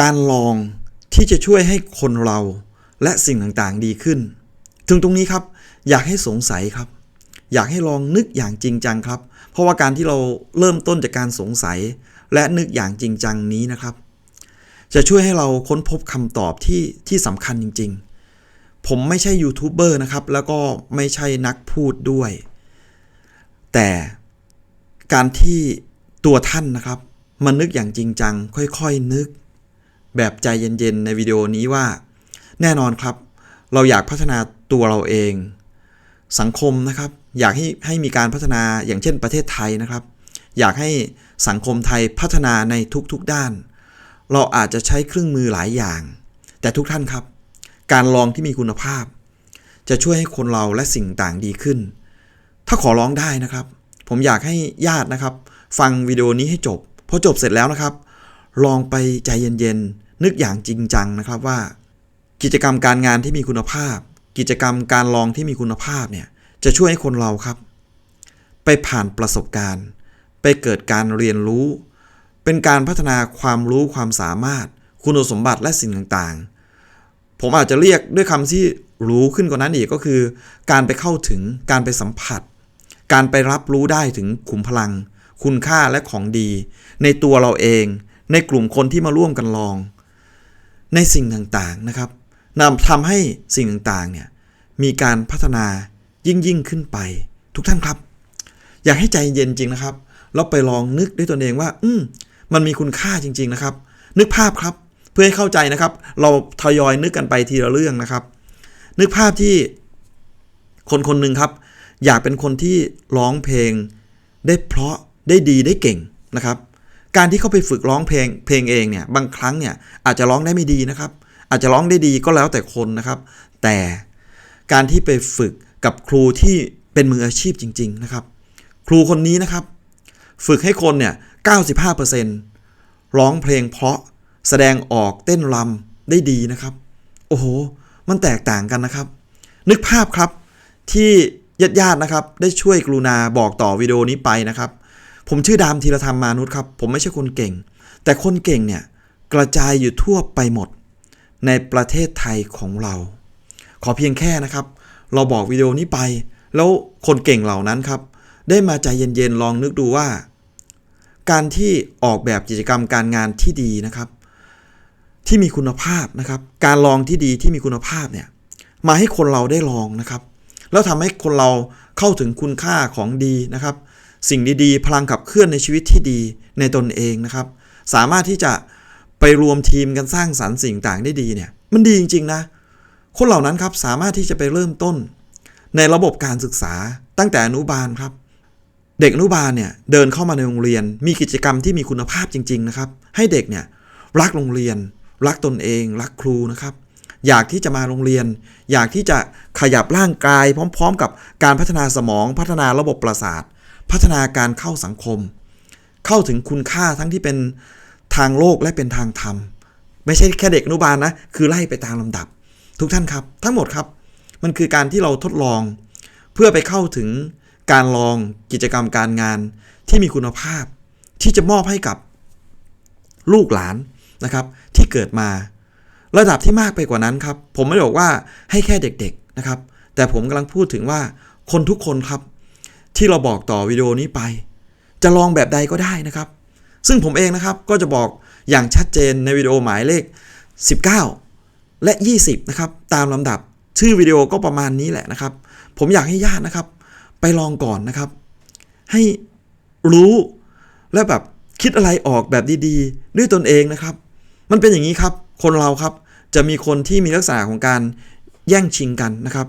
การลองที่จะช่วยให้คนเราและสิ่งต่างๆดีขึ้น ถึงตรงนี้ครับ อยากให้สงสัยครับ อยากให้ลองนึกอย่างจริงจังครับ เพราะว่าการที่เราเริ่มต้นจากการสงสัย และนึกอย่างจริงจังนี้นะครับ จะช่วยให้เราค้นพบคำตอบที่ที่สำคัญจริง ๆ ผมไม่ใช่ยูทูบเบอร์นะครับ แล้วก็ไม่ใช่นักพูดด้วย แต่การที่ตัวท่านนะครับมานึกอย่างจริงจัง ค่อยๆนึก แบบใจเย็นๆ ในวิดีโอนี้ว่า แน่นอนครับ เราอยากพัฒนาตัวเราเอง สังคมนะครับ อยากให้ให้มีการพัฒนาอย่างเช่นประเทศไทยนะครับ อยากให้สังคมไทยพัฒนาในทุกๆด้าน เราอาจจะใช้เครื่องมือหลายอย่าง แต่ทุกท่านครับ การลองที่มีคุณภาพ จะช่วยให้คนเราและสิ่งต่างดีขึ้น ถ้าขอร้องได้นะครับ ผมอยากให้ญาตินะครับ ฟังวิดีโอนี้ให้จบพอจบเสร็จแล้วนะครับ ลองไปใจเย็นๆ นึกอย่างจริงจังนะครับว่า กิจกรรมการงานที่มีคุณภาพ กิจกรรมการลองที่มีคุณภาพเนี่ยจะช่วยให้คนเราครับ ไปผ่านประสบการณ์ ไปเกิดการเรียนรู้ เป็นการพัฒนาความรู้ความสามารถ คุณสมบัติและสิ่งต่างๆ ผมอาจจะเรียกด้วยคำที่รู้ขึ้นกว่านั้นอีกก็คือ การไปเข้าถึงการไปสัมผัส การไปรับรู้ได้ถึงขุมพลัง คุณค่าและของดี ในตัวเราเอง ในกลุ่มคนที่มาร่วมกันลอง ในสิ่งต่างๆนะครับนำทำให้สิ่งต่างๆเนี่ยมีการพัฒนายิ่งยิ่งขึ้นไป ทุกท่านครับ อยากให้ใจเย็นจริงนะครับแล้วไปลองนึกด้วยตนเองว่า อืมมันมีคุณค่าจริง ๆนะครับ นึกภาพครับเพื่อให้เข้าใจนะครับ เราทยอยนึกกันไปทีละเรื่องนะครับ นึกภาพที่คนคนหนึ่งครับ อยากเป็นคนที่ร้องเพลง ได้เพราะได้ดีได้เก่งนะครับ การที่เขาไปฝึกร้องเพลงเพลงเองเนี่ยบางครั้งเนี่ยอาจจะร้องได้ไม่ดีนะครับ อาจจะร้องได้ดีก็แล้วแต่คนนะครับ แต่การที่ไปฝึกกับครูที่เป็นมืออาชีพจริง ๆนะครับ ครูคนนี้นะครับ ฝึกให้คนเนี่ย95%ร้องเพลงเพราะแสดงออกเต้นรำได้ดีนะครับ โอ้โห มันแตกต่างกันนะครับ นึกภาพครับที่ญาติๆนะครับ ได้ช่วยกรุณาบอกต่อวิดีโอนี้ไปนะครับ ผมชื่อดามธีรธรรมมานุษย์ครับ ผมไม่ใช่คนเก่ง แต่คนเก่งเนี่ยกระจายอยู่ทั่วไปหมด ในประเทศไทยของเรา ขอเพียงแค่นะครับ เราบอกวิดีโอนี้ไป แล้วคนเก่งเหล่านั้นครับ ได้มาใจเย็นๆลองนึกดูว่า การที่ออกแบบกิจกรรมการงานที่ดีนะครับ ที่มีคุณภาพนะครับ การลองที่ดีที่มีคุณภาพเนี่ยมาให้คนเราได้ลองนะครับ แล้วทำให้คนเราเข้าถึงคุณค่าของดีนะครับ สิ่งดีๆ พลังขับเคลื่อนในชีวิตที่ดีในตนเองนะครับ สามารถที่จะไปรวมทีมกันสร้างสรรค์สิ่งต่างได้ดีเนี่ยมันดีจริงๆนะ คนเหล่านั้นครับสามารถที่จะไปเริ่มต้น ในระบบการศึกษาตั้งแต่อนุบาลครับ เด็กอนุบาลเนี่ยเดินเข้ามาในโรงเรียน มีกิจกรรมที่มีคุณภาพจริง ๆนะครับ ให้เด็กเนี่ยรักโรงเรียน รักตนเอง รักครูนะครับ อยากที่จะมาโรงเรียน อยากที่จะขยับร่างกาย พร้อม ๆ กับการพัฒนาสมองพัฒนาระบบประสาท พัฒนาการเข้าสังคม เข้าถึงคุณค่าทั้งที่เป็นทางโลกและเป็นทางธรรม ไม่ใช่แค่เด็กอนุบาลนะ คือไล่ไปตามลำดับ ทุกท่านครับ ทั้งหมดครับ มันคือการที่เราทดลอง เพื่อไปเข้าถึงการลองกิจกรรมการงานที่มีคุณภาพ ที่จะมอบให้กับลูกหลานนะครับ ที่เกิดมา ระดับที่มากไปกว่านั้นครับ ผมไม่ได้บอกว่าให้แค่เด็ก ๆนะครับ แต่ผมกำลังพูดถึงว่าคนทุกคนครับ ที่เราบอกต่อวิดีโอนี้ไป จะลองแบบใดก็ได้นะครับ ซึ่งผมเองนะครับก็จะบอกอย่างชัดเจนในวิดีโอหมายเลข 19 และ 20 นะครับ ตามลำดับชื่อวิดีโอก็ประมาณนี้แหละนะครับ ผมอยากให้ญาตินะครับ ไปลองก่อนนะครับ ให้รู้และแบบคิดอะไรออกแบบดีๆ ด้วยตนเองนะครับ มันเป็นอย่างนี้ครับ คนเราครับจะมีคนที่มีลักษณะของการแย่งชิงกันนะครับ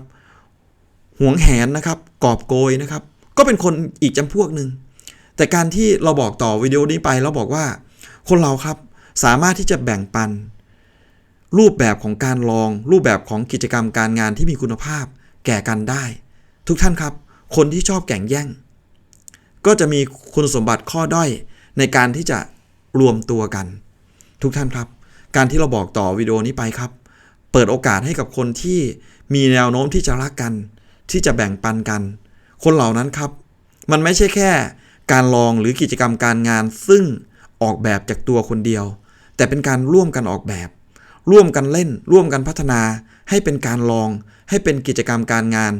หวงแหนนะครับ กอบโกยนะครับ ก็เป็นคนอีกจำพวกหนึ่งแต่การที่เราบอกต่อวิดีโอนี้ไปเราบอกว่า คนเราครับสามารถที่จะแบ่งปัน รูปแบบของการลอง รูปแบบของกิจกรรมการงานที่มีคุณภาพ แก่กันได้ ทุกท่านครับ คนที่ชอบแข่งแย่ง ก็จะมีคุณสมบัติข้อด้อยในการที่จะรวมตัวกัน ทุกท่านครับ การที่เราบอกต่อวิดีโอนี้ไปครับ เปิดโอกาสให้กับคนที่มีแนวโน้มที่จะรักกัน ที่จะแบ่งปันกัน คนเหล่านั้นครับ มันไม่ใช่แค่การลองหรือกิจกรรมการงาน ซึ่งออกแบบจากตัวคนเดียว แต่เป็นการร่วมกันออกแบบ ร่วมกันเล่น ร่วมกันพัฒนา ให้เป็นการลอง ให้เป็นกิจกรรมการงาน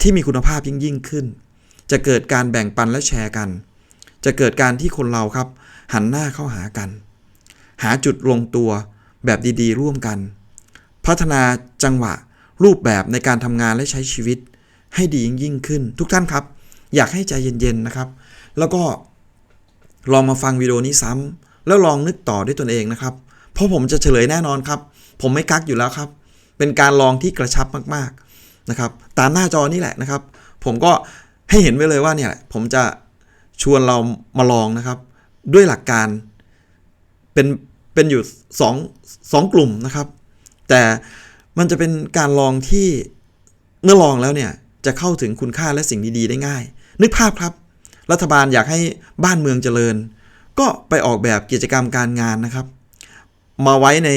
ที่มีคุณภาพยิ่งยิ่งขึ้น จะเกิดการแบ่งปันและแชร์กัน จะเกิดการที่คนเราครับ หันหน้าเข้าหากัน หาจุดลงตัวแบบดีๆ ร่วมกัน พัฒนาจังหวะ รูปแบบในการทำงานและใช้ชีวิต ให้ดียิ่งยิ่งขึ้น ทุกท่านครับ อยากให้ใจเย็นๆนะครับ แล้วก็ลองมาฟังวิดีโอนี้ซ้ำแล้วลองนึกต่อด้วยตนเองนะครับ เพราะผมจะเฉลยแน่นอนครับ ผมไม่กักอยู่แล้วครับ เป็นการลองที่กระชับมากๆนะครับ ตามหน้าจอนี่แหละนะครับ ผมก็ให้เห็นไว้เลยว่าเนี่ยผมจะชวนเรามาลองนะครับ ด้วยหลักการเป็นเป็นอยู่สองสองกลุ่มนะครับ แต่มันจะเป็นการลองที่เมื่อลองแล้วเนี่ย จะเข้าถึงคุณค่าและสิ่งดีๆ ได้ง่าย นึกภาพครับ รัฐบาลอยากให้บ้านเมืองเจริญ ก็ไปออกแบบกิจกรรมการงานนะครับ มาไว้ใน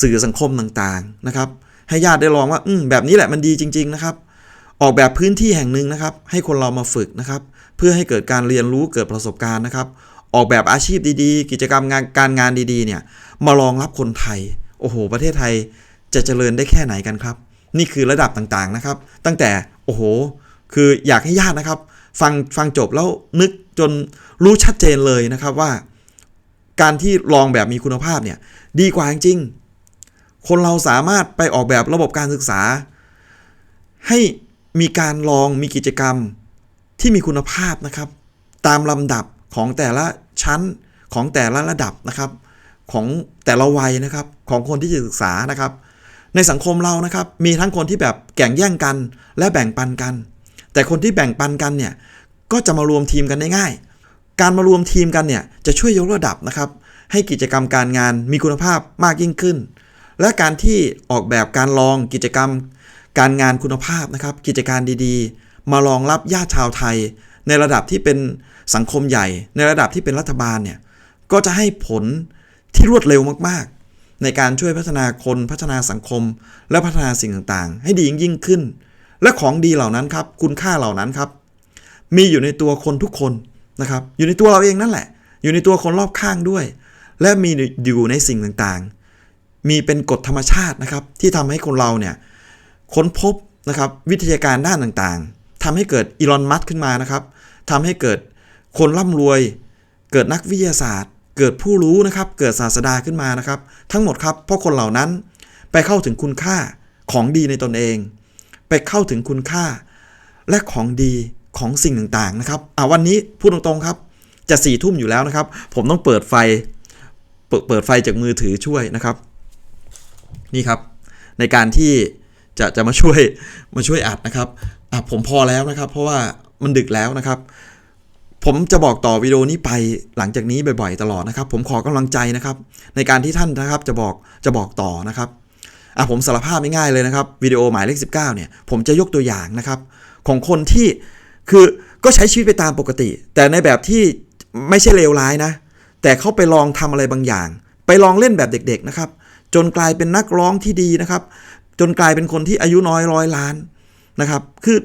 สื่อสังคมต่างๆนะครับ ให้ญาติได้ลองว่าอืมแบบนี้แหละมันดีจริง ๆ นะครับ ออกแบบพื้นที่แห่งหนึ่งนะครับ ให้คนเรามาฝึกนะครับ เพื่อให้เกิดการเรียนรู้เกิดประสบการณ์นะครับ ออกแบบอาชีพดีๆ กิจกรรมงานการงานดีๆ เนี่ยมารองรับคนไทย โอ้โห ประเทศไทยจะเจริญได้แค่ไหนกันครับ นี่คือระดับต่างๆนะครับ ตั้งแต่โอ้โห คืออยากให้ญาตินะครับ ฟังฟังจบแล้วนึกจนรู้ชัดเจนเลยนะครับว่า การที่ลองแบบมีคุณภาพเนี่ยดีกว่าจริงๆคนเราสามารถไปออกแบบระบบการศึกษา ให้มีการลองมีกิจกรรมที่มีคุณภาพนะครับ ตามลำดับของแต่ละชั้นของแต่ละระดับนะครับ ของแต่ละวัยนะครับของคนที่จะศึกษานะครับ ในสังคมเรานะครับมีทั้งคนที่แบบแข่งแย่งกัน และแบ่งปันกัน แต่คนที่แบ่งปันกันเนี่ยก็จะมารวมทีมกันได้ง่าย การมารวมทีมกันเนี่ยจะช่วยยกระดับนะครับให้กิจกรรมการงานมีคุณภาพมากยิ่งขึ้น และการที่ออกแบบการลองกิจกรรม การงานคุณภาพนะครับกิจการดีๆ มารองรับญาติชาวไทย ในระดับที่เป็นสังคมใหญ่ ในระดับที่เป็นรัฐบาลเนี่ยก็จะให้ผลที่รวดเร็วมากๆ ในการช่วยพัฒนาคนพัฒนาสังคม และพัฒนาสิ่งต่างๆ ให้ดียิ่งขึ้น และของดีเหล่านั้นครับ คุณค่าเหล่านั้นครับ มีอยู่ในตัวคนทุกคนนะครับ อยู่ในตัวเราเองนั่นแหละ อยู่ในตัวคนรอบข้างด้วย และมีอยู่ในสิ่งต่างๆ มีเป็นกฎธรรมชาตินะครับ ที่ทำให้คนเราเนี่ยค้นพบนะครับวิทยาการด้านต่างๆทำให้เกิดอีลอนมัสขึ้นมานะครับทำให้เกิดคนร่ำรวย เกิดนักวิทยาศาสตร์ เกิดผู้รู้นะครับ เกิดศาสดาขึ้นมานะครับ ทั้งหมดครับเพราะคนเหล่านั้นไปเข้าถึงคุณค่าของดีในตนเอง ไปเข้าถึงคุณค่า และของดีของสิ่งต่างๆนะครับอ่าวันนี้พูดตรงๆครับ จะสี่ทุ่มอยู่แล้วนะครับ ผมต้องเปิดไฟเปิดเปิดไฟจากมือถือช่วยนะครับ นี่ครับ ในการที่จะจะมาช่วยมาช่วยอัดนะครับอะผมพอแล้วนะครับ เพราะว่ามันดึกแล้วนะครับ ผมจะบอกต่อวิดีโอนี้ไปหลังจากนี้บ่อยๆ ตลอดนะครับ ผมขอกำลังใจนะครับ ในการที่ท่านนะครับจะบอกจะบอกต่อนะครับอะผมสารภาพง่ายๆเลยนะครับวิดีโอหมายเลข 19 เนี่ยผมจะยกตัวอย่างนะครับ ของคนที่คือก็ใช้ชีวิตไปตามปกติ แต่ในแบบที่ไม่ใช่เลวร้ายนะ แต่เขาไปลองทำอะไรบางอย่าง ไปลองเล่นแบบเด็ก ๆนะครับ จนกลายเป็นนักร้องที่ดีนะครับ จนกลายเป็นคนที่อายุน้อยร้อยล้านนะครับ คือ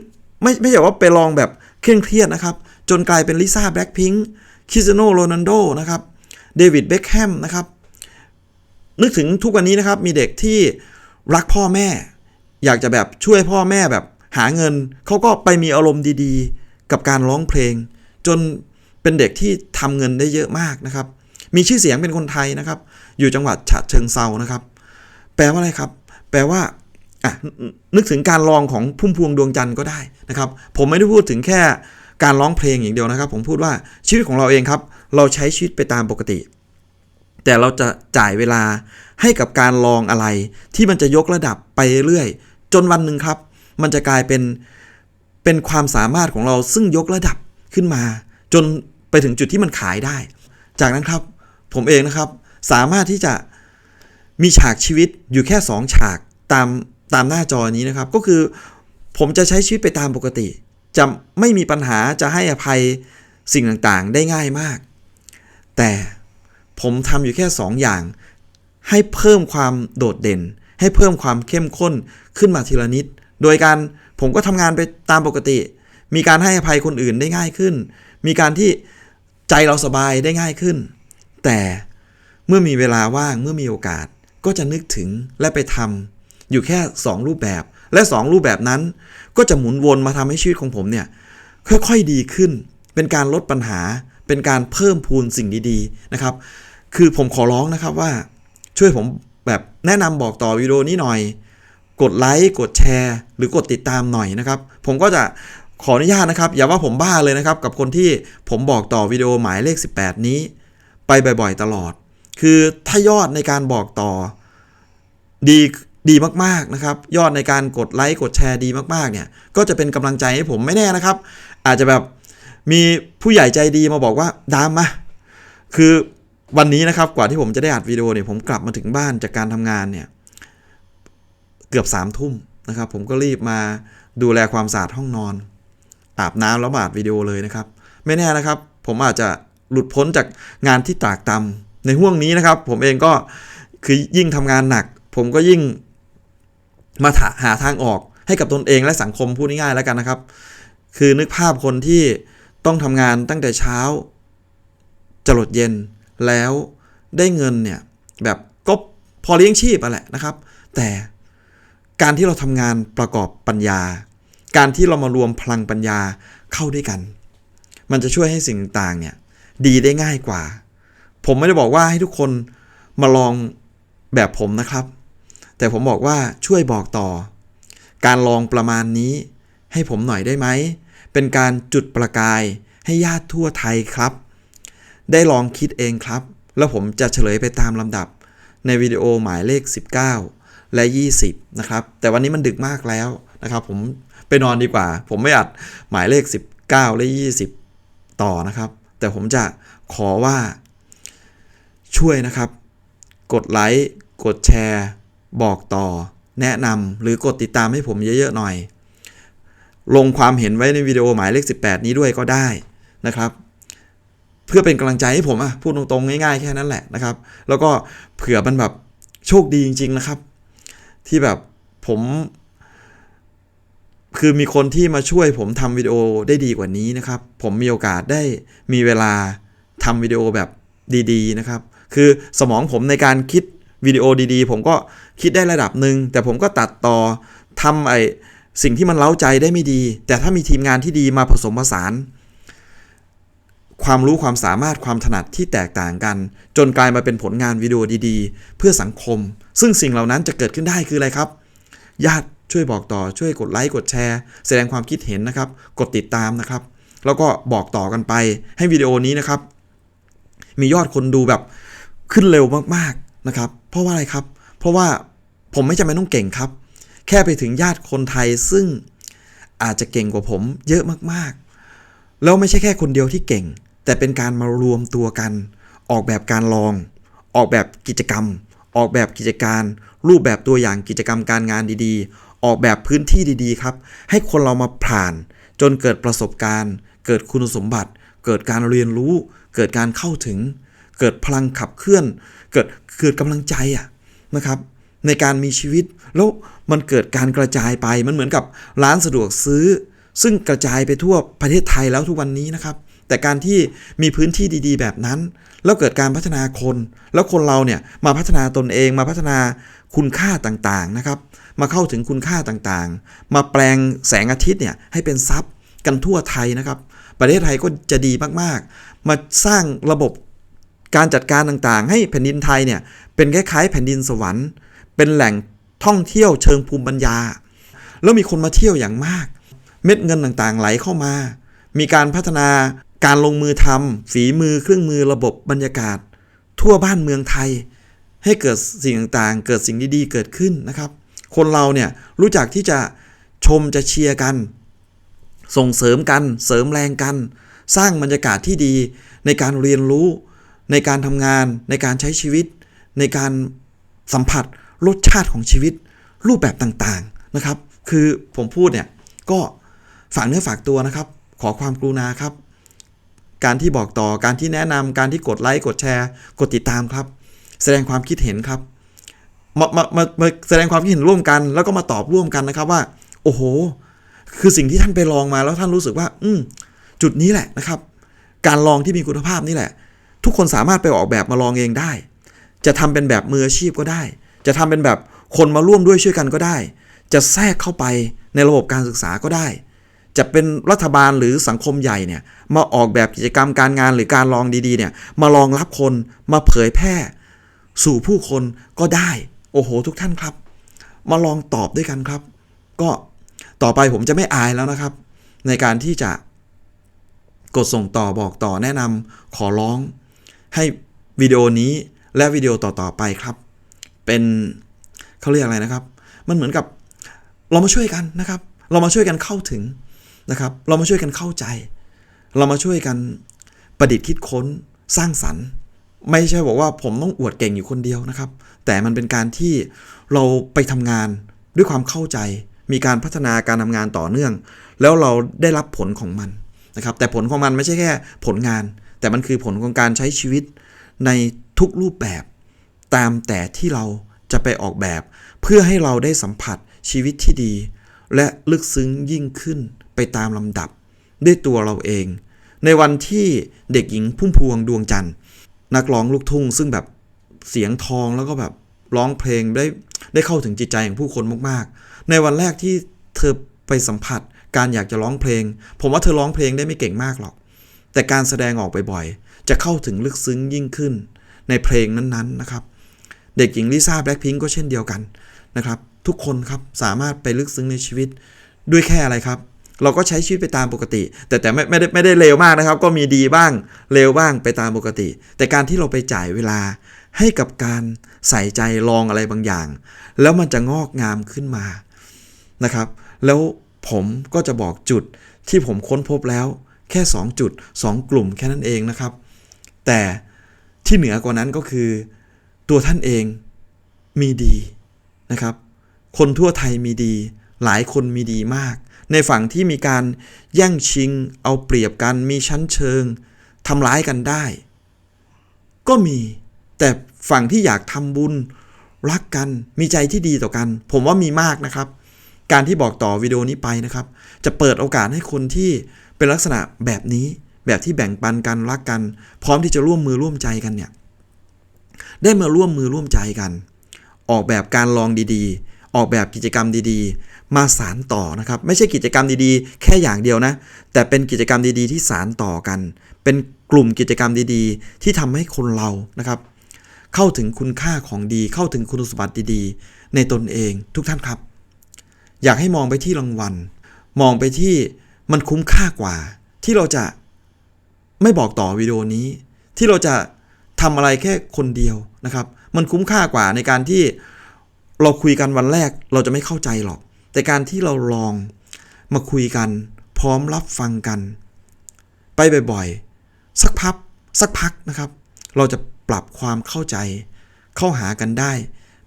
ไม่ไม่ใช่ว่าไปลองแบบเคร่งเครียดนะครับ จนกลายเป็นลิซ่าแบล็คพิงค์คิสโนโรนัลโดนะครับเดวิดเบคแฮมนะครับนึกถึงทุกวันนี้นะครับมีเด็กที่รักพ่อแม่ อยากจะแบบช่วยพ่อแม่แบบหาเงิน เขาก็ไปมีอารมณ์ดีๆ กับการร้องเพลง จนเป็นเด็กที่ทำเงินได้เยอะมากนะครับ มีชื่อเสียงเป็นคนไทยนะครับ อยู่จังหวัดฉะเชิงเซานะครับ แปลว่าอะไรครับ แปลว่าอะนึกถึงการร้องของพุ่มพวงดวงจันทร์ก็ได้นะครับ ผมไม่ได้พูดถึงแค่ การร้องเพลงอย่างเดียวนะครับ ผมพูดว่าชีวิตของเราเองครับ เราใช้ชีวิตไปตามปกติ แต่เราจะจ่ายเวลาให้กับการลองอะไร ที่มันจะยกระดับไปเรื่อยจนวันหนึ่งครับ มันจะกลายเป็นเป็นความสามารถของเราซึ่งยกระดับขึ้นมา จนไปถึงจุดที่มันขายได้ จากนั้นครับผมเองนะครับสามารถที่จะมีฉากชีวิตอยู่แค่ 2 ฉากตามตามหน้าจอนี้นะครับ ก็คือผมจะใช้ชีวิตไปตามปกติ จะไม่มีปัญหาจะให้อภัยสิ่งต่างๆ ได้ง่ายมาก แต่ผมทำอยู่แค่ 2 อย่าง ให้เพิ่มความโดดเด่น ให้เพิ่มความเข้มข้นขึ้นมาทีละนิด โดยการผมก็ทำงานไปตามปกติ มีการให้อภัยคนอื่นได้ง่ายขึ้น มีการที่ใจเราสบายได้ง่ายขึ้น แต่เมื่อมีเวลาว่างเมื่อมีโอกาสก็จะนึกถึงและไปทำอยู่แค่ 2 รูปแบบ และ 2 รูปแบบนั้น ก็จะหมุนวนมาทำให้ชีวิตของผมเนี่ยค่อยๆดีขึ้น เป็นการลดปัญหา เป็นการเพิ่มพูนสิ่งดีๆนะครับ คือผมขอร้องนะครับว่าช่วยผมแบบแนะนำบอกต่อวิดีโอนี้หน่อย กดไลค์กดแชร์ หรือกดติดตามหน่อยนะครับ ผมก็จะขออนุญาตนะครับ อย่าว่าผมบ้าเลยนะครับ กับคนที่ผมบอกต่อวิดีโอหมายเลข 18 นี้ ไปบ่อยๆตลอด คือถ้ายอดในการบอกต่อ ดี ดีมากๆนะครับ ยอดในการกดไลค์กดแชร์ดีมากๆเนี่ย ก็จะเป็นกำลังใจให้ผมไม่แน่นะครับ อาจจะแบบมีผู้ใหญ่ใจดีมาบอกว่าดามมาคือวันนี้นะครับกว่าที่ผมจะได้อัดวิดีโอเนี่ยผมกลับมาถึงบ้านจากการทำงานเนี่ย เกือบสามทุ่มนะครับ ผมก็รีบมาดูแลความสะอาดห้องนอนอาบน้ำแล้วมาอัดวิดีโอเลยนะครับ ไม่แน่นะครับ ผมอาจจะหลุดพ้นจากงานที่ตรากตำในห่วงนี้นะครับ ผมเองก็คือยิ่งทำงานหนัก ผมก็ยิ่ง มาหาทางออกให้กับตนเองและสังคมพูดง่ายๆแล้วกันนะครับ คือนึกภาพคนที่ต้องทำงานตั้งแต่เช้าจรดเย็นแล้วได้เงินเนี่ยแบบก็พอเลี้ยงชีพอะแหละนะครับ แต่การที่เราทำงานประกอบปัญญา การที่เรามารวมพลังปัญญาเข้าด้วยกัน มันจะช่วยให้สิ่งต่างๆเนี่ยดีได้ง่ายกว่า ผมไม่ได้บอกว่าให้ทุกคนมาลองแบบผมนะครับ แต่ผมบอกว่าช่วยบอกต่อ การลองประมาณนี้ให้ผมหน่อยได้ไหม เป็นการจุดประกายให้ญาติทั่วไทยครับ ได้ลองคิดเองครับ แล้วผมจะเฉลยไปตามลำดับ ในวิดีโอหมายเลข 19 และ 20 นะครับ แต่วันนี้มันดึกมากแล้วนะครับ ผมไปนอนดีกว่า ผมไม่อัดหมายเลข 19 และ 20 ต่อนะครับ แต่ผมจะขอว่าช่วยนะครับ กดไลค์ กดแชร์ บอกต่อ แนะนำหรือกดติดตามให้ผมเยอะๆหน่อย ลงความเห็นไว้ในวิดีโอหมายเลข 18 นี้ด้วยก็ได้นะครับ เพื่อเป็นกำลังใจให้ผมอะพูดตรงๆง่ายๆแค่นั้นแหละนะครับ แล้วก็เผื่อมันแบบโชคดีจริง ๆนะครับ ที่แบบผม คือมีคนที่มาช่วยผมทำวิดีโอได้ดีกว่านี้นะครับ ผมมีโอกาสได้มีเวลาทำวิดีโอแบบดี ๆ นะครับ คือสมองผมในการคิด วิดีโอดีๆ ผมก็คิดได้ระดับหนึ่งแต่ผมก็ตัดต่อทำไอสิ่งที่มันเล้าใจได้ไม่ดี แต่ถ้ามีทีมงานที่ดีมาผสมผสาน ความรู้ความสามารถความถนัดที่แตกต่างกัน จนกลายมาเป็นผลงานวิดีโอดีๆ เพื่อสังคม ซึ่งสิ่งเหล่านั้นจะเกิดขึ้นได้คืออะไรครับ ญาติช่วยบอกต่อช่วยกดไลค์กดแชร์ แสดงความคิดเห็นนะครับ กดติดตามนะครับ แล้วก็บอกต่อกันไปให้วิดีโอนี้นะครับ มียอดคนดูแบบขึ้นเร็วมากๆนะครับ เพราะว่าอะไรครับ เพราะว่าผมไม่จำเป็นต้องเก่งครับ แค่ไปถึงญาติคนไทยซึ่งอาจจะเก่งกว่าผมเยอะมากๆ แล้วไม่ใช่แค่คนเดียวที่เก่ง แต่เป็นการมารวมตัวกัน ออกแบบการลอง ออกแบบกิจกรรม ออกแบบกิจการ รูปแบบตัวอย่างกิจกรรมการงานดีๆ ออกแบบพื้นที่ดีๆ ครับ ให้คนเรามาผ่าน จนเกิดประสบการณ์ เกิดคุณสมบัติ เกิดการเรียนรู้ เกิดการเข้าถึง เกิดพลังขับเคลื่อน เกิดเกิดกำลังใจอะนะครับ ในการมีชีวิต แล้วมันเกิดการกระจายไปมันเหมือนกับร้านสะดวกซื้อ ซึ่งกระจายไปทั่วประเทศไทยแล้วทุกวันนี้นะครับ แต่การที่มีพื้นที่ดีๆ แบบนั้น แล้วเกิดการพัฒนาคน แล้วคนเราเนี่ยมาพัฒนาตนเองมาพัฒนาคุณค่าต่างๆนะครับ มาเข้าถึงคุณค่าต่างๆ มาแปลงแสงอาทิตย์เนี่ยให้เป็นทรัพย์กันทั่วไทยนะครับ ประเทศไทยก็จะดีมากๆ มาสร้างระบบ การจัดการต่างๆ ให้แผ่นดินไทยเนี่ยเป็นคล้ายๆแผ่นดินสวรรค์ เป็นแหล่งท่องเที่ยวเชิงภูมิปัญญา แล้วมีคนมาเที่ยวอย่างมาก เม็ดเงินต่างๆไหลเข้ามา มีการพัฒนาการลงมือทำฝีมือเครื่องมือระบบบรรยากาศ ทั่วบ้านเมืองไทย ให้เกิดสิ่งต่างๆ เกิดสิ่งดีๆเกิดขึ้นนะครับ คนเราเนี่ยรู้จักที่จะชมจะเชียร์กัน ส่งเสริมกัน เสริมแรงกัน สร้างบรรยากาศที่ดีในการเรียนรู้ ในการทำงาน ในการใช้ชีวิต ในการสัมผัสรสชาติของชีวิต รูปแบบต่างๆนะครับ คือผมพูดเนี่ยก็ฝากเนื้อฝากตัวนะครับ ขอความกรุณาครับ การที่บอกต่อการที่แนะนำการที่กดไลค์กดแชร์ กดติดตามครับ แสดงความคิดเห็นครับมามามามาแสดงความคิดเห็นร่วมกัน แล้วก็มาตอบร่วมกันนะครับว่า โอ้โห คือสิ่งที่ท่านไปลองมาแล้วท่านรู้สึกว่า อืมจุดนี้แหละนะครับ การลองที่มีคุณภาพนี่แหละ ทุกคนสามารถไปออกแบบมาลองเองได้ จะทำเป็นแบบมืออาชีพก็ได้ จะทำเป็นแบบคนมาร่วมด้วยช่วยกันก็ได้ จะแทรกเข้าไปในระบบการศึกษาก็ได้ จะเป็นรัฐบาลหรือสังคมใหญ่เนี่ยมาออกแบบกิจกรรมการงานหรือการลองดีๆเนี่ยมารองรับคนมาเผยแพร่ สู่ผู้คนก็ได้ โอ้โห ทุกท่านครับ มาลองตอบด้วยกันครับ ก็ต่อไปผมจะไม่อายแล้วนะครับ ในการที่จะกดส่งต่อบอกต่อแนะนำขอร้อง ให้วิดีโอนี้และวิดีโอต่อๆไปครับ เป็นเขาเรียกอะไรนะครับ มันเหมือนกับเรามาช่วยกันนะครับ เรามาช่วยกันเข้าถึงนะครับ เรามาช่วยกันเข้าใจ เรามาช่วยกันประดิษฐ์คิดค้นสร้างสรรค์ไม่ใช่บอกว่าผมต้องอวดเก่งอยู่คนเดียวนะครับ แต่มันเป็นการที่เราไปทำงานด้วยความเข้าใจ มีการพัฒนาการทำงานต่อเนื่อง แล้วเราได้รับผลของมันนะครับ แต่ผลของมันไม่ใช่แค่ผลงาน แต่มันคือผลของการใช้ชีวิตในทุกรูปแบบตามแต่ที่เราจะไปออกแบบ เพื่อให้เราได้สัมผัสชีวิตที่ดี และลึกซึ้งยิ่งขึ้นไปตามลำดับ ด้วยตัวเราเอง ในวันที่เด็กหญิงพุ่มพวงดวงจันทร์ นักร้องลูกทุ่ง ซึ่งแบบเสียงทองแล้วก็แบบร้องเพลงได้ได้เข้าถึงจิตใจของผู้คนมากๆ ในวันแรกที่เธอไปสัมผัสการอยากจะร้องเพลง ผมว่าเธอร้องเพลงได้ไม่เก่งมากหรอก แต่การแสดงออกบ่อยๆ จะเข้าถึงลึกซึ้งยิ่งขึ้น ในเพลงนั้นๆนะครับ เด็กหญิงลิซ่าแบล็คพิงก็เช่นเดียวกันนะครับ ทุกคนครับสามารถไปลึกซึ้งในชีวิตด้วยแค่อะไรครับ เราก็ใช้ชีวิตไปตามปกติ แต่แต่ไม่ไม่ได้ไม่ได้เลวมากนะครับ ก็มีดีบ้างเลวบ้างไปตามปกติ แต่การที่เราไปจ่ายเวลาให้กับการใส่ใจลองอะไรบางอย่าง แล้วมันจะงอกงามขึ้นมานะครับ แล้วผมก็จะบอกจุดที่ผมค้นพบแล้ว แค่ 2 จุด 2 กลุ่มแค่นั้นเองนะครับ แต่ที่เหนือกว่านั้นก็คือ ตัวท่านเองมีดีนะครับ คนทั่วไทยมีดี หลายคนมีดีมาก ในฝั่งที่มีการแย่งชิง เอาเปรียบกันมีชั้นเชิงทำร้ายกันได้ ก็มีแต่ฝั่งที่อยากทำบุญรักกันมีใจที่ดีต่อกัน ผมว่ามีมากนะครับ การที่บอกต่อวิดีโอนี้ไปนะครับ จะเปิดโอกาสให้คนที่ เป็นลักษณะแบบนี้แบบที่แบ่งปันกันรักกัน พร้อมที่จะร่วมมือร่วมใจกันเนี่ยได้มาร่วมมือร่วมใจกัน ออกแบบการลองดีๆ ออกแบบกิจกรรมดีๆ มาสารต่อนะครับ ไม่ใช่กิจกรรมดีๆ แค่อย่างเดียวนะ แต่เป็นกิจกรรมดีๆ ที่สารต่อกัน เป็นกลุ่มกิจกรรมดีๆ ที่ทำให้คนเรานะครับ เข้าถึงคุณค่าของดี เข้าถึงคุณสมบัติดีๆ ในตนเองทุกท่านครับ อยากให้มองไปที่รางวัล มองไปที่ มันคุ้มค่ากว่า ที่เราจะไม่บอกต่อวิดีโอนี้ ที่เราจะทำอะไรแค่คนเดียวนะครับ มันคุ้มค่ากว่าในการที่เราคุยกันวันแรกเราจะไม่เข้าใจหรอก แต่การที่เราลองมาคุยกัน พร้อมรับฟังกัน ไปบ่อยๆ สักพักสักพักนะครับ เราจะปรับความเข้าใจ เข้าหากันได้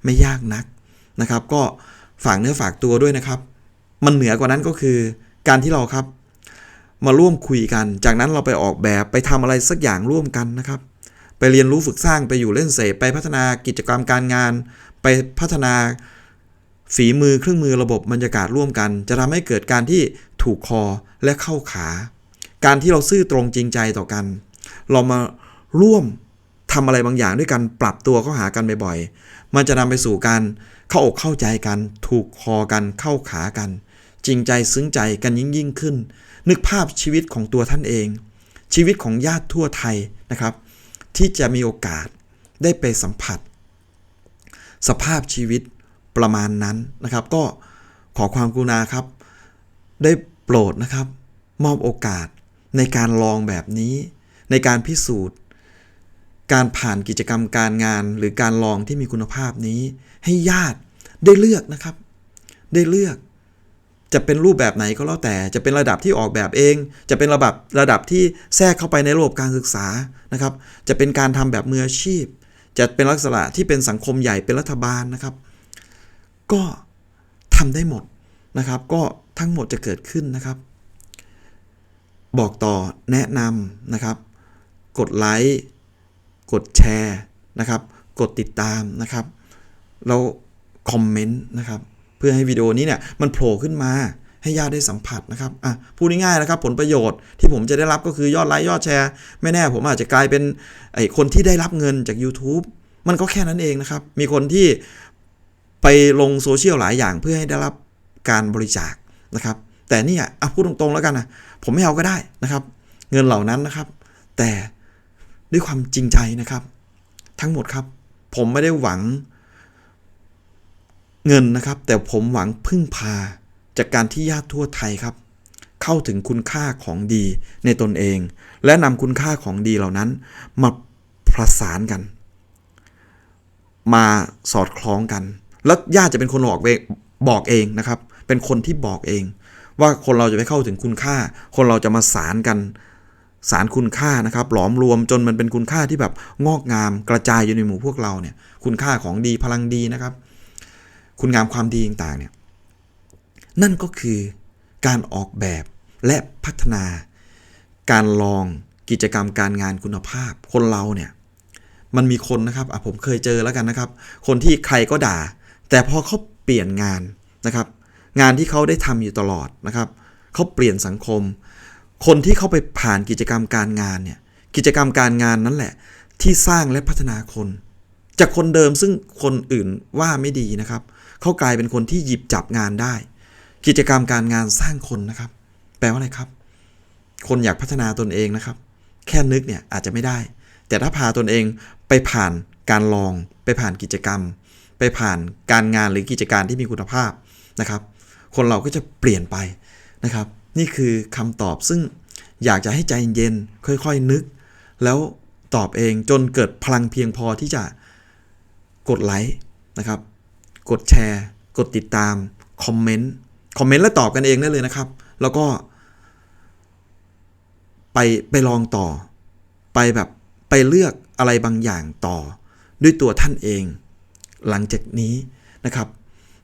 ไม่ยากนักนะครับ ก็ฝากเนื้อฝากตัวด้วยนะครับ มันเหนือกว่านั้นก็คือ การที่เราครับ มาร่วมคุยกัน จากนั้นเราไปออกแบบไปทำอะไรสักอย่างร่วมกันนะครับ ไปเรียนรู้ฝึกสร้างไปอยู่เล่นเสพไปพัฒนากิจกรรมการงาน ไปพัฒนาฝีมือเครื่องมือระบบบรรยากาศร่วมกัน จะทำให้เกิดการที่ถูกคอและเข้าขา การที่เราซื่อตรงจริงใจต่อกัน เรามาร่วมทำอะไรบางอย่างด้วยกันปรับตัวเข้าหากันบ่อยๆ มันจะนำไปสู่การเข้าอกเข้าใจกัน ถูกคอกันเข้าขากัน จริงใจซึ้งใจกันยิ่งยิ่งขึ้น นึกภาพชีวิตของตัวท่านเอง ชีวิตของญาติทั่วไทยนะครับ ที่จะมีโอกาสได้ไปสัมผัส สภาพชีวิตประมาณนั้นนะครับ ก็ขอความกรุณาครับ ได้โปรดนะครับ มอบโอกาสในการลองแบบนี้ ในการพิสูจน์ การผ่านกิจกรรมการงานหรือการลองที่มีคุณภาพนี้ ให้ญาติได้เลือกนะครับ ได้เลือก จะเป็นรูปแบบไหนก็แล้วแต่ จะเป็นระดับที่ออกแบบเอง จะเป็นระดับระดับที่แทรกเข้าไปในระบบการศึกษานะครับ จะเป็นการทำแบบมืออาชีพ จะเป็นลักษณะที่เป็นสังคมใหญ่เป็นรัฐบาลนะครับ ก็ทำได้หมดนะครับ ก็ทั้งหมดจะเกิดขึ้นนะครับ บอกต่อแนะนำนะครับ กดไลค์กดแชร์นะครับ กดติดตามนะครับ แล้วคอมเมนต์นะครับ เพื่อให้วิดีโอนี้เนี่ยมันโผล่ขึ้นมาให้ญาติได้สัมผัสนะครับอะพูดง่ายๆนะครับ ผลประโยชน์ที่ผมจะได้รับก็คือยอดไลค์ยอดแชร์ ไม่แน่ผมอาจจะกลายเป็นไอ้คนที่ได้รับเงินจาก YouTube มันก็แค่นั้นเองนะครับ มีคนที่ไปลงโซเชียลหลายอย่างเพื่อให้ได้รับการบริจาคนะครับ แต่นี่อะพูดตรงๆแล้วกันนะผมไม่เอาก็ได้นะครับ เงินเหล่านั้นนะครับ แต่ด้วยความจริงใจนะครับ ทั้งหมดครับ ผมไม่ได้หวัง เงินนะครับ แต่ผมหวังพึ่งพาจากการที่ญาติทั่วไทยครับ เข้าถึงคุณค่าของดีในตนเอง และนำคุณค่าของดีเหล่านั้น มาประสานกัน มาสอดคล้องกัน แล้วญาติจะเป็นคนบอกเองบอกเองนะครับ เป็นคนที่บอกเอง ว่าคนเราจะไปเข้าถึงคุณค่า คนเราจะมาสารกันสารคุณค่านะครับ หลอมรวมจนมันเป็นคุณค่าที่แบบงอกงามกระจายอยู่ในหมู่พวกเราเนี่ย คุณค่าของดีพลังดีนะครับ คุณงามความดีต่างๆเนี่ยนั่นก็คือการออกแบบและพัฒนา การลองกิจกรรมการงานคุณภาพ คนเราเนี่ยมันมีคนนะครับอะผมเคยเจอแล้วกันนะครับ คนที่ใครก็ด่า แต่พอเขาเปลี่ยนงานนะครับ งานที่เขาได้ทำอยู่ตลอดนะครับเขาเปลี่ยนสังคม คนที่เขาไปผ่านกิจกรรมการงานเนี่ยกิจกรรมการงานนั่นแหละ ที่สร้างและพัฒนาคน จากคนเดิมซึ่งคนอื่นว่าไม่ดีนะครับ เขากลายเป็นคนที่หยิบจับงานได้ กิจกรรมการงานสร้างคนนะครับ แปลว่าอะไรครับ คนอยากพัฒนาตนเองนะครับ แค่นึกเนี่ยอาจจะไม่ได้ แต่ถ้าพาตนเองไปผ่านการลอง ไปผ่านกิจกรรม ไปผ่านการงานหรือกิจการที่มีคุณภาพนะครับ คนเราก็จะเปลี่ยนไปนะครับ นี่คือคำตอบซึ่งอยากจะให้ใจเย็นค่อยๆนึก แล้วตอบเองจนเกิดพลังเพียงพอที่จะกดไลค์นะครับ กดแชร์ กดติดตาม คอมเมนต์ คอมเมนต์แล้วตอบกันเองได้เลยนะครับ แล้วก็ ไปไปลองต่อ ไปแบบไปเลือกอะไรบางอย่างต่อ ด้วยตัวท่านเอง หลังจากนี้นะครับ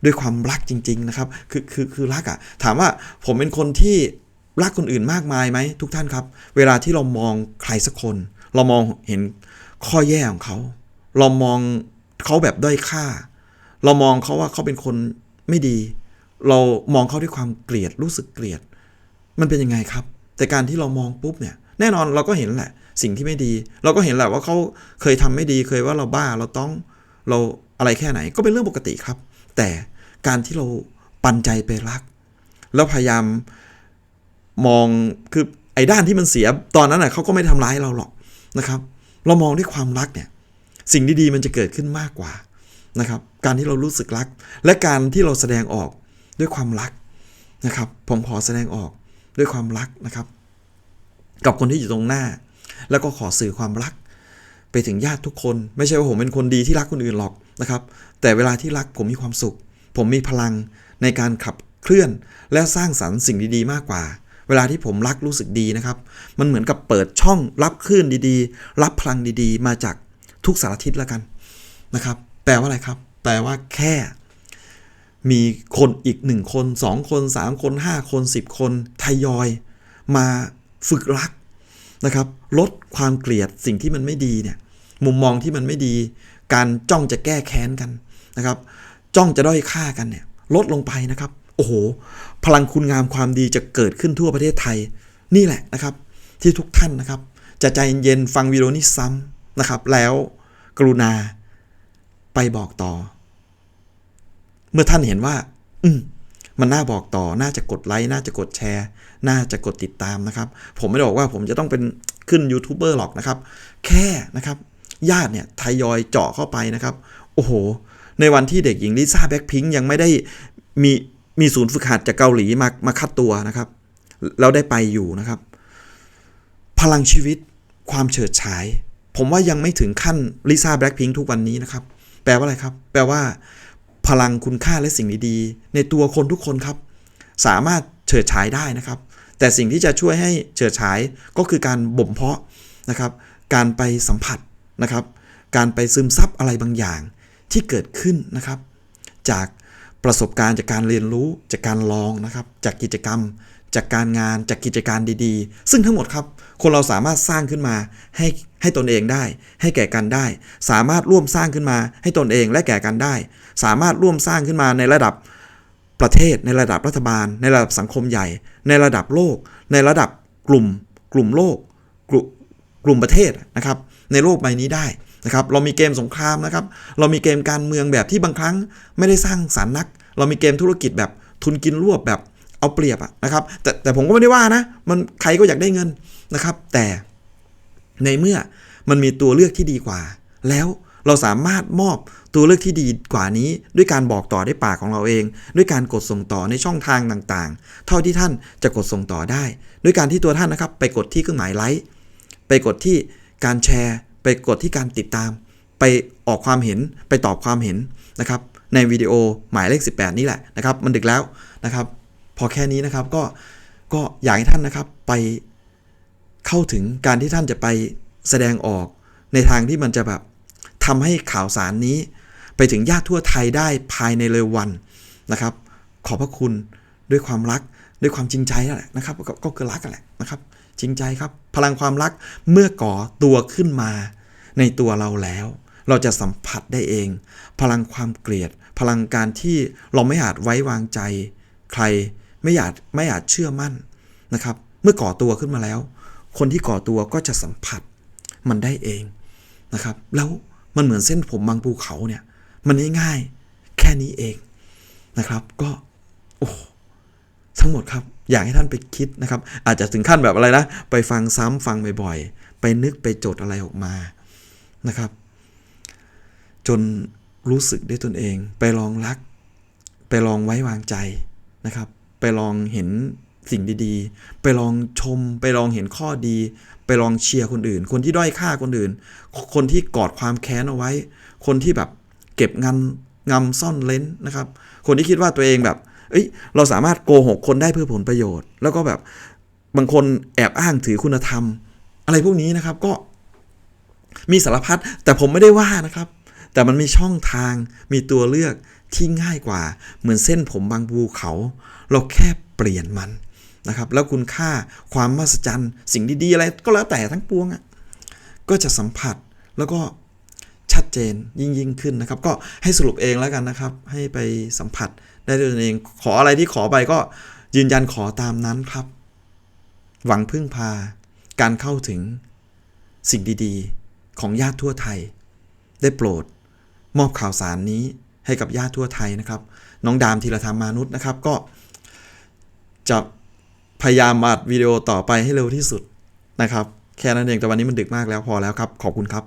ด้วยความรักจริง ๆ นะครับ คือคือคือรักอะถามว่าผมเป็นคนที่รักคนอื่นมากมายไหมทุกท่านครับ เวลาที่เรามองใครสักคน เรามองเห็นข้อแย่ของเขา เรามองเขาแบบด้อยค่า เรามองเขาว่าเขาเป็นคนไม่ดี เรามองเขาด้วยความเกลียดรู้สึกเกลียด มันเป็นยังไงครับ แต่การที่เรามองปุ๊บเนี่ย แน่นอนเราก็เห็นแหละ สิ่งที่ไม่ดี เราก็เห็นแหละว่าเขาเคยทำไม่ดีเคยว่าเราบ้าเราต้องเราอะไรแค่ไหนก็เป็นเรื่องปกติครับ แต่การที่เราปันใจไปรัก แล้วพยายามมองคือไอ้ด้านที่มันเสียตอนนั้นน่ะเขาก็ไม่ทำร้ายเราหรอกนะครับ เรามองด้วยความรักเนี่ย สิ่งดีๆมันจะเกิดขึ้นมากกว่านะครับ การที่เรารู้สึกรัก และการที่เราแสดงออกด้วยความรักนะครับ ผมขอแสดงออกด้วยความรักนะครับ กับคนที่อยู่ตรงหน้า แล้วก็ขอสื่อความรัก ไปถึงญาติทุกคน ไม่ใช่ว่าผมเป็นคนดีที่รักคนอื่นหรอกนะครับ แต่เวลาที่รักผมมีความสุข ผมมีพลังในการขับเคลื่อนและสร้างสรรค์สิ่งดีๆ มากกว่า เวลาที่ผมรักรู้สึกดีนะครับ มันเหมือนกับเปิดช่องรับคลื่นดีๆ รับพลังดีๆ มาจากทุกสารทิศแล้วกันนะครับ แปลว่าอะไรครับ แปลว่าแค่ มีคนอีกหนึ่งคนสองคนสามคนห้าคนสิบคนทยอย มาฝึกรักนะครับ ลดความเกลียดสิ่งที่มันไม่ดีเนี่ยมุมมองที่มันไม่ดี การจ้องจะแก้แค้นกันนะครับ จ้องจะด้อยค่ากันเนี่ยลดลงไปนะครับ โอ้โห พลังคุณงามความดีจะเกิดขึ้นทั่วประเทศไทย นี่แหละนะครับ ที่ทุกท่านนะครับ จะใจเย็นฟังวิดีโอนี้ซ้ำนะครับ แล้วกรุณา ไปบอกต่อ เมื่อท่านเห็นว่า อืมมันน่าบอกต่อ น่าจะกดไลค์ น่าจะกดแชร์ น่าจะกดติดตามนะครับ ผมไม่ได้บอกว่าผมจะต้องเป็นขึ้นยูทูบเบอร์หรอกนะครับ แค่นะครับ ญาติเนี่ยทยอยเจาะเข้าไปนะครับ โอ้โห ในวันที่เด็กหญิงลิซ่าแบ็คพิงยังไม่ได้มีมีศูนย์ฝึกหัดจากเกาหลีมามาคัดตัวนะครับ แล้วได้ไปอยู่นะครับ พลังชีวิต ความเฉิดฉาย ผมว่ายังไม่ถึงขั้นลิซ่าแบล็คพิงทุกวันนี้นะครับ แปลว่าอะไรครับ แปลว่า พลังคุณค่าและสิ่งดีๆในตัวคนทุกคนครับ สามารถเฉิดฉายได้นะครับ แต่สิ่งที่จะช่วยให้เฉิดฉายก็คือการบ่มเพาะนะครับ การไปสัมผัสนะครับ การไปซึมซับอะไรบางอย่างที่เกิดขึ้นนะครับ จากประสบการณ์จากการเรียนรู้จากการลองนะครับ จากกิจกรรม จากการงานจากกิจการดีๆ ซึ่งทั้งหมดครับ คนเราสามารถสร้างขึ้นมาให้ให้ตนเองได้ ให้แก่กันได้ สามารถร่วมสร้างขึ้นมา ให้ตนเองและแก่กันได้ สามารถร่วมสร้างขึ้นมาในระดับประเทศ ในระดับรัฐบาล ในระดับสังคมใหญ่ ในระดับโลก ในระดับกลุ่ม กลุ่มโลก กลุ่มกลุ่มประเทศนะครับ ในโลกใบนี้ได้นะครับ เรามีเกมสงครามนะครับ เรามีเกมการเมืองแบบที่บางครั้งไม่ได้สร้างสรรค์นัก เรามีเกมธุรกิจแบบทุนกินรวบแบบ เอาเปรียบอะนะครับแต่แต่ผมก็ไม่ได้ว่านะ มันใครก็อยากได้เงินนะครับ แต่ในเมื่อมันมีตัวเลือกที่ดีกว่า แล้วเราสามารถมอบตัวเลือกที่ดีกว่านี้ ด้วยการบอกต่อด้ปากของเราเอง ด้วยการกดส่งต่อในช่องทางต่างๆ เท่าที่ท่านจะกดส่งต่อได้ ด้วยการที่ตัวท่านนะครับ ไปกดที่เครื่องหมายไลค์ไปกดที่การแชร์ ไปกดที่การติดตาม ไปออกความเห็นไปตอบความเห็นนะครับ ในวิดีโอหมายเลข 18 นี่แหละนะครับ มันดึกแล้วนะครับ พอแค่นี้นะครับก็ก็อยากให้ท่านนะครับไปเข้าถึงการที่ท่านจะไปแสดงออกในทางที่มันจะแบบทำให้ข่าวสารนี้ ไปถึงญาติทั่วไทยได้ภายในเร็ววันนะครับ ขอบพระคุณด้วยความรักด้วยความจริงใจนั่นแหละนะครับก็ก็คือรักกันแหละนะครับ จริงใจครับ พลังความรักเมื่อก่อตัวขึ้นมาในตัวเราแล้ว เราจะสัมผัสได้เอง พลังความเกลียด พลังการที่เราไม่อาจไว้วางใจ ใคร ไม่อยาจไม่อาจเชื่อมั่นนะครับ เมื่อก่อตัวขึ้นมาแล้ว คนที่ก่อตัวก็จะสัมผัสมันได้เองนะครับ แล้วมันเหมือนเส้นผมบางภูเขาเนี่ยมันง่ายๆแค่นี้เองนะครับก็โอ้ทั้งหมดครับ อยากให้ท่านไปคิดนะครับ อาจจะถึงขั้นแบบอะไรนะไปฟังซ้ำฟังบ่อยๆ ไปนึกไปจดอะไรออกมานะครับ จนรู้สึกได้ตนเอง ไปลองรัก ไปลองไว้วางใจนะครับ ไปลองเห็นสิ่งดีๆ ไปลองชม ไปลองเห็นข้อดี ไปลองเชียร์คนอื่น คนที่ด้อยค่าคนอื่น คนที่กอดความแค้นเอาไว้ คนที่แบบเก็บงำงำซ่อนเลนนะครับ คนที่คิดว่าตัวเองแบบ เอ้ย เราสามารถโกหกคนได้เพื่อผลประโยชน์ แล้วก็แบบบางคนแอบอ้างถือคุณธรรม อะไรพวกนี้นะครับก็มีสารพัดแต่ผมไม่ได้ว่านะครับ แต่มันมีช่องทางมีตัวเลือกที่ง่ายกว่า เหมือนเส้นผมบางภูเขา เราแค่เปลี่ยนมันนะครับ แล้วคุณค่าความมหัศจรรย์ สิ่งดีๆอะไรก็แล้วแต่ทั้งปวงอะ่ะก็จะสัมผัสแล้วก็ชัดเจนยิ่งยิ่งขึ้นนะครับ ก็ให้สรุปเองแล้วกันนะครับ ให้ไปสัมผัสได้ด้วยตนเอง ขออะไรที่ขอไปก็ยืนยันขอตามนั้นครับ หวังพึ่งพาการเข้าถึงสิ่งดีๆ ของญาติทั่วไทย ได้โปรดมอบข่าวสารนี้ให้กับญาติทั่วไทยนะครับ น้องดามธีรธรรมมานุษย์นะครับ ก็ จะพยายามอัดวิดีโอต่อไปให้เร็วที่สุดนะครับ แค่นั้นเองแต่วันนี้มันดึกมากแล้วพอแล้วครับ ขอบคุณครับ